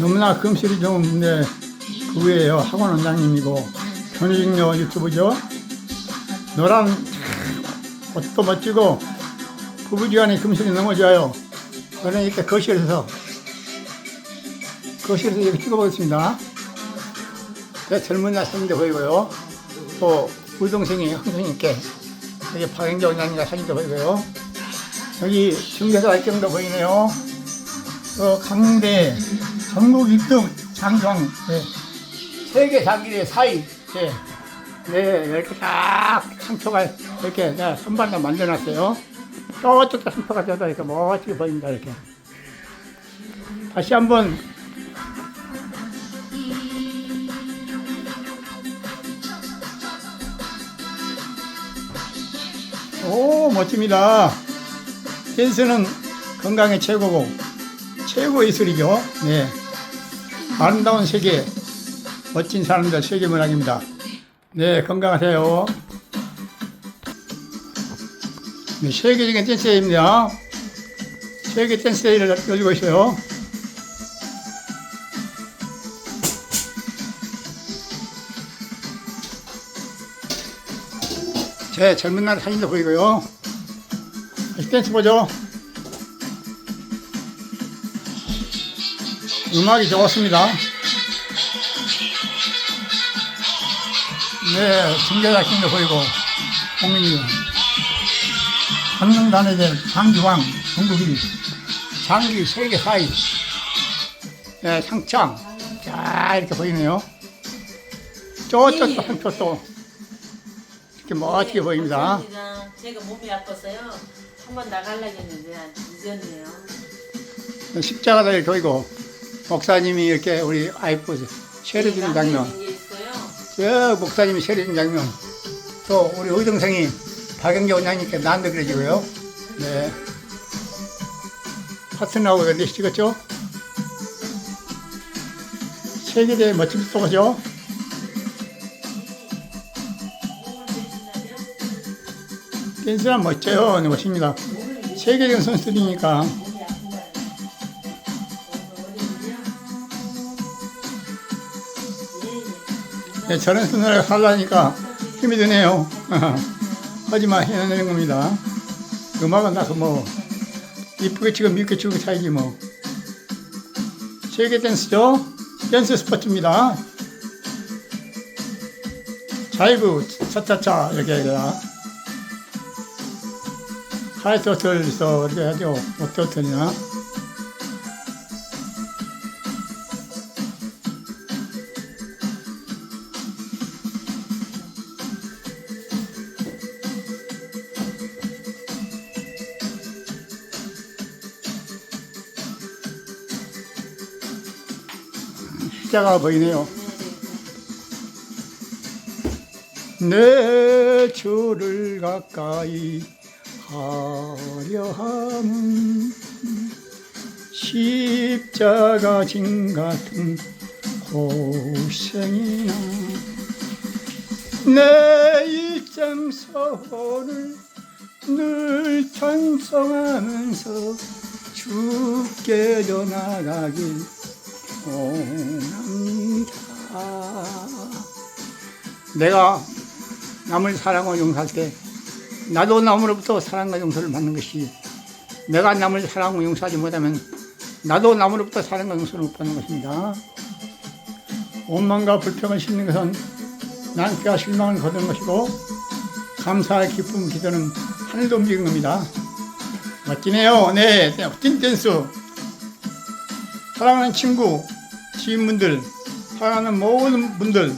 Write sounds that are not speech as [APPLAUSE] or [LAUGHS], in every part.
너무나 금실이 좋은데 그거예요. 학원 원장님이고 현우직녀 유튜브죠. 너랑 옷도 멋지고 부부지간에 금실이 너무 좋아요. 저는 이렇게 거실에서 거실에서 이렇게 찍어보겠습니다. 제 젊은 날 사진도 보이고요. 또 우리 동생이 형수님께 여기 박영재 원장님과 사진도 보이고요. 여기 중개사 활경도 보이네요. 또 강대 전국 1등 장정 네. 세계 장기의 사이 네. 네, 이렇게 딱 상표가 이렇게 내가 선반도 만들어놨어요. 저쪽도 상표가 저도 이렇게 멋지게 보입니다. 이렇게. 다시 한번 오 멋집니다. 댄스는 건강에 최고고 최고 예술이죠. 네. 아름다운 세계 멋진 사람들 세계 문학입니다. 네 건강하세요. 네, 세계적인 댄스입니다. 세계 댄스 대회를 열리고 있어요. 제 젊은 날 사진도 보이고요. 댄스 보죠. 음악이 좋았습니다. 네, 중계작품도 보이고, 홍민이, 강릉단에대 장기왕, 중국이, 장기 세계 사이, 네, 상창, 자, 이렇게 보이네요. 저쪽도 한표 또, 이렇게 멋지게 보입니다. 제가, 몸이 아파서요. 한번 나가려고 했는데 안- 늦었네요. 십자가도 이렇게 보이고, 목사님이 이렇게 우리 아이프 세례 주는 장면, 남겨진 게 있어요. 저 목사님이 세례준 장면, 또 우리 의동생이 박영재 원장님께 난도 그려지고요. 네. 파트너하고 넷이 찍었죠? 세계대회 멋진 쏘죠? 댄스는 멋져요. 네, 멋집니다. 세계적인 선수들이니까. 네, 저런 선수를 살라니까 힘이 드네요. [LAUGHS] 하지만 해내는 겁니다. 음악은 나서 뭐, 이쁘게 치고 밉게 치고 차이지 뭐. 세계 댄스죠? 댄스 스포츠입니다. 자이브, 차차차, 이렇게 해야 하이토틀에서 이렇게 하죠. 어떻더냐. 십자가 보이네요. 내 주를 가까이 하려 함은 십자가 진 같은 고생이나 내 일장서를 늘 찬송하면서 죽게도 나가길 원합니다. 내가 남을 사랑하고 용서할 때 나도 남으로부터 사랑과 용서를 받는 것이 내가 남을 사랑하고 용서하지 못하면 나도 남으로부터 사랑과 용서를 못 받는 것입니다. 원망과 불평을 심는 것은 낭패와 실망을 거두는 것이고 감사의 기쁨 기도는 하늘도 움직이는 겁니다. 멋지네요. 네, 멋진 댄스. 사랑하는 친구, 지인분들, 사랑하는 모든 분들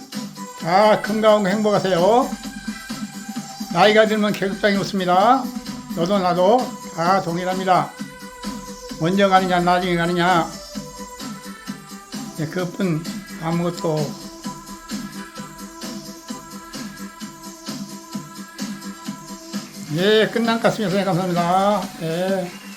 다 건강하고 행복하세요. 나이가 들면 계급장이 없습니다. 너도 나도 다 동일합니다. 먼저 가느냐 나중에 가느냐 네, 그뿐 아무것도 예 끝난 것 같습니다. 감사합니다. 예.